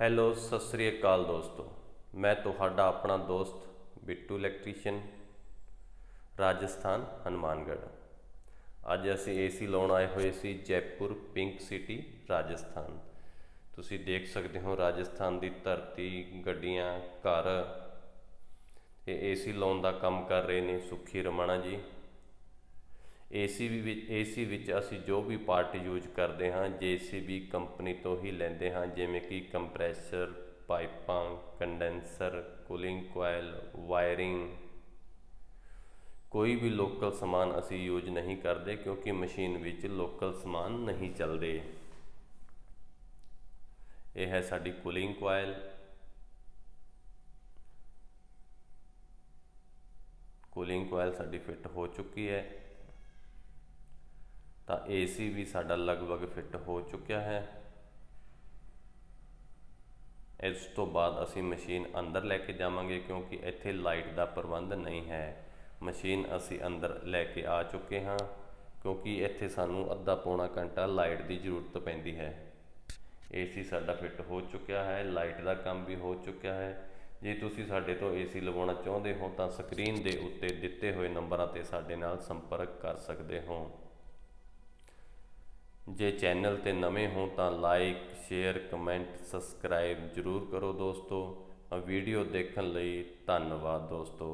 Hello, Sat Sri ਅਕਾਲ ਦੋਸਤੋ। ਮੈਂ ਤੁਹਾਡਾ ਆਪਣਾ ਦੋਸਤ, ਬਿੱਟੂ ਇਲੈਕਟ੍ਰੀਸ਼ੀਅਨ, ਰਾਜਸਥਾਨ, ਹਨੂਮਾਨਗੜ੍ਹ। ਅੱਜ ਅਸੀਂ ਏਸੀ ਲਾਉਣ ਆਏ ਹੋਏ ਸੀ ਜੈਪੁਰ ਪਿੰਕ ਸਿਟੀ, ਰਾਜਸਥਾਨ। ਤੁਸੀਂ ਦੇਖ ਸਕਦੇ ਹੋ ਰਾਜਸਥਾਨ ਦੀ ਧਰਤੀ, ਗੱਡੀਆਂ, ਘਰ। ਇਹ ਏਸੀ ਲਾਉਣ ਦਾ ਕੰਮ ਕਰ ਰਹੇ ਨੇ ਸੁਖੀ ਰਮਣਾ ਜੀ। ਏਸੀ ਵੀ ਵਿੱਚ, ਏਸੀ ਵਿੱਚ ਅਸੀਂ ਜੋ ਵੀ ਪਾਰਟ ਯੂਜ਼ ਕਰਦੇ ਹਾਂ ਜੀਸੀਬੀ ਕੰਪਨੀ ਤੋਂ ਹੀ ਲੈਂਦੇ ਹਾਂ, ਜਿਵੇਂ ਕਿ ਕੰਪਰੈਸਰ, ਪਾਈਪਾਂ, ਕੰਡੈਂਸਰ, ਕੂਲਿੰਗ ਕੋਇਲ, ਵਾਇਰਿੰਗ, ਕੋਈ ਵੀ ਲੋਕਲ ਸਮਾਨ ਅਸੀਂ ਯੂਜ਼ ਨਹੀਂ ਕਰਦੇ ਕਿਉਂਕਿ ਮਸ਼ੀਨ ਵਿੱਚ ਲੋਕਲ ਸਮਾਨ ਨਹੀਂ ਚੱਲਦੇ। ਇਹ ਹੈ ਸਾਡੀ ਕੂਲਿੰਗ ਕੋਇਲ। ਕੂਲਿੰਗ ਕੋਇਲ ਸਾਡੀ ਫਿੱਟ ਹੋ ਚੁੱਕੀ ਹੈ। ਤਾਂ ਏਸੀ ਵੀ ਸਾਡਾ ਲਗਭਗ ਫਿੱਟ ਹੋ ਚੁੱਕਿਆ ਹੈ। ਇਸ ਤੋਂ ਬਾਅਦ ਅਸੀਂ ਮਸ਼ੀਨ ਅੰਦਰ ਲੈ ਕੇ ਜਾਵਾਂਗੇ ਕਿਉਂਕਿ ਇੱਥੇ ਲਾਈਟ ਦਾ ਪ੍ਰਬੰਧ ਨਹੀਂ ਹੈ। ਮਸ਼ੀਨ ਅਸੀਂ ਅੰਦਰ ਲੈ ਕੇ ਆ ਚੁੱਕੇ ਹਾਂ ਕਿਉਂਕਿ ਇੱਥੇ ਸਾਨੂੰ ਅੱਧਾ ਪੌਣਾ ਘੰਟਾ ਲਾਈਟ ਦੀ ਜ਼ਰੂਰਤ ਪੈਂਦੀ ਹੈ। ਏਸੀ ਸਾਡਾ ਫਿੱਟ ਹੋ ਚੁੱਕਿਆ ਹੈ, ਲਾਈਟ ਦਾ ਕੰਮ ਵੀ ਹੋ ਚੁੱਕਿਆ ਹੈ। ਜੇ ਤੁਸੀਂ ਸਾਡੇ ਤੋਂ ਏਸੀ ਲਵਾਉਣਾ ਚਾਹੁੰਦੇ ਹੋ ਤਾਂ ਸਕਰੀਨ ਦੇ ਉੱਤੇ ਦਿੱਤੇ ਹੋਏ ਨੰਬਰਾਂ ਤੇ ਸਾਡੇ ਨਾਲ ਸੰਪਰਕ ਕਰ ਸਕਦੇ ਹੋ। ਜੇ ਚੈਨਲ ਤੇ ਨਵੇਂ ਹੋ ਤਾਂ ਲਾਈਕ, ਸ਼ੇਅਰ, ਕਮੈਂਟ, ਸਬਸਕ੍ਰਾਈਬ ਜਰੂਰ ਕਰੋ ਦੋਸਤੋ। ਵੀਡੀਓ ਦੇਖਣ ਲਈ ਧੰਨਵਾਦ ਦੋਸਤੋ।